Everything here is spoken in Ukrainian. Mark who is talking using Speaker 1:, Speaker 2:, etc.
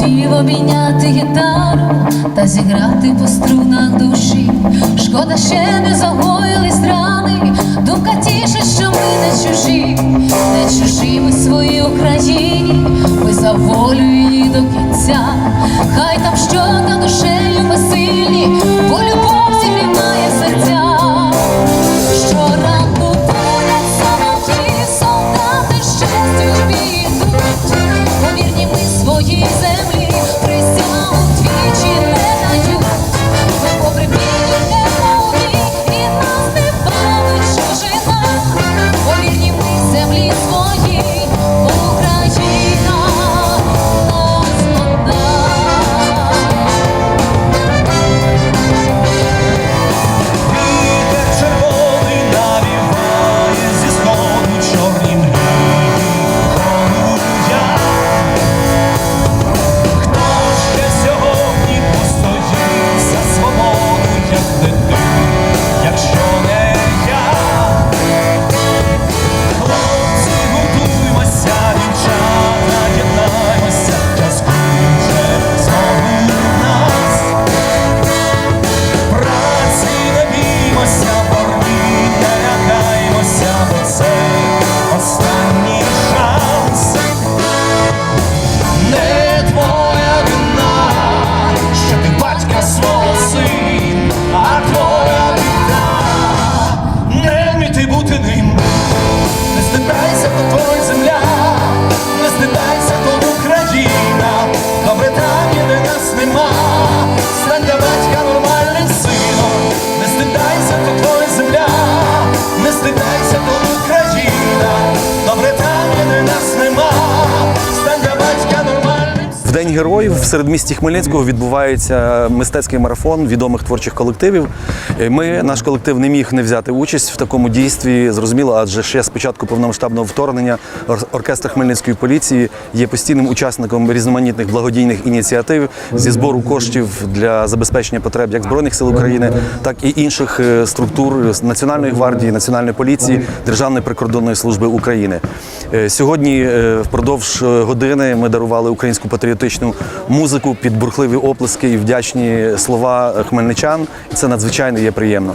Speaker 1: Хотів обійняти гітару та зіграти по струнах душі. Шкода, ще не загоїлись рани. Думка тіше, що ми не чужі, не чужі ми своїй Україні. Ми за волю її до кінця. Хай там що та душею ми сильні, бо не
Speaker 2: стидайся,
Speaker 3: В День героїв в середмісті Хмельницького відбувається мистецький марафон відомих творчих колективів. Е, Ми, наш колектив, не міг не взяти участь в такому дійстві. Зрозуміло, адже ще з початку повномасштабного вторгнення ор- оркестр Хмельницької поліції є постійним учасником різноманітних благодійних ініціатив зі збору коштів для забезпечення потреб як збройних сил України, так і інших е, структур Національної гвардії, Національної поліції, Державної прикордонної служби України. Е, Сьогодні впродовж години ми дарували українську патріотичну музику під бурхливі оплески і вдячні слова хмельничан. Це надзвичайно є приємно.